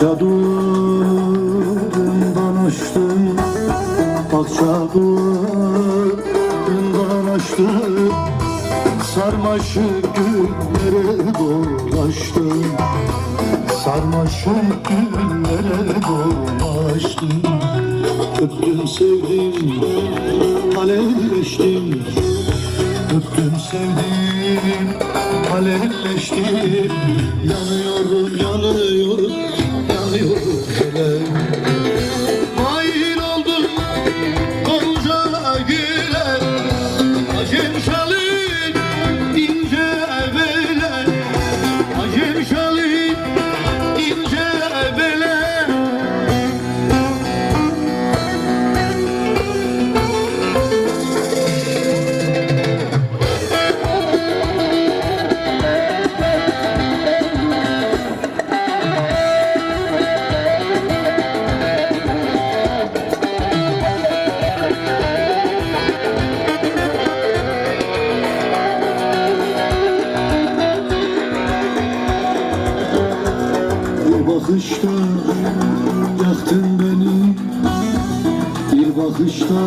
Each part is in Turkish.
Akça duvarından açtım Akça duvarından açtım Sarmaşık güllere dolaştım. Sarmaşık güllere dolaştım. Öptüm sevdim alevleştim Öptüm sevdim alevleştim Yanıyorum you? Bakışta yaktın beni. Bir bakışta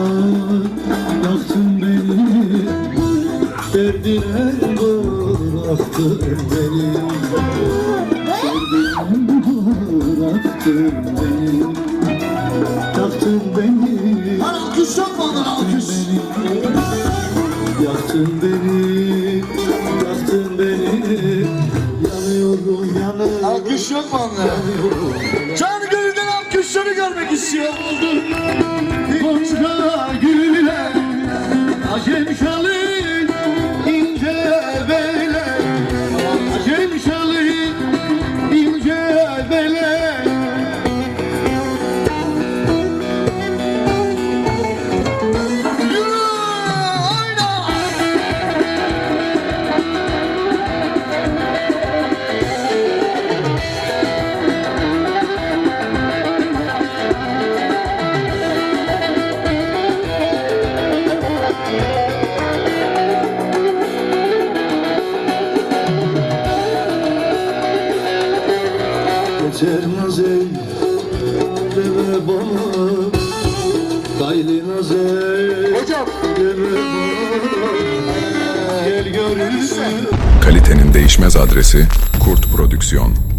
yaktın beni. Derdine bıraktın beni. Derdine bıraktın beni. Yaktın beni. Alkış ondan alkış? Yaktın beni Alkış yok mu onlara? Canı gönülden alkışları görmek istiyor. Geçer nazey deme bana Gayli nazey Hocam. deme bana Gel görürsün Kalitenin değişmez adresi Kurt Prodüksiyon.